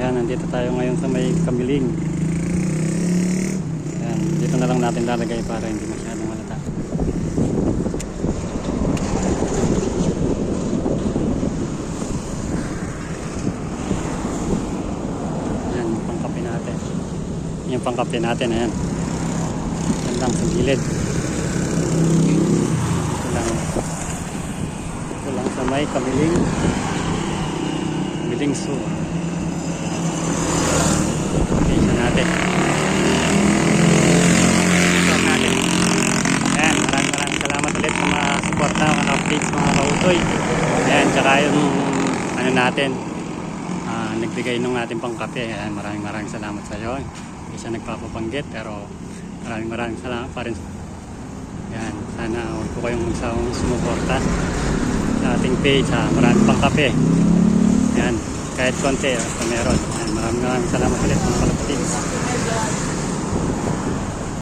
Yan, nandito tayo ngayon sa may kamiling. Yan, dito na lang natin lalagay para hindi masyadong malata. Yan, yung pangkape natin. Yung pangkape natin, ayan. Yan lang sa gilid. Ito lang. Ito lang sa may kamiling. Kamiling Zoo. Location natin. Stop natin. Ayan, maraming maraming salamat ulit sa mga suporta, mga updates, mga kautoy. Ayan, tsaka yung ano natin, ah, nagbigay nung ating pangkape. Ayan, maraming maraming salamat sa iyo. Hindi siya nagpapabanggit pero maraming maraming salamat pa rin. Ayan, sana huwag po kayong magsawang sumuporta sa ating page. Ha. Maraming pangkape. Ayan, kahit konti, basta meron. Ayan, maraming maraming salamat ulit mga kalapatids.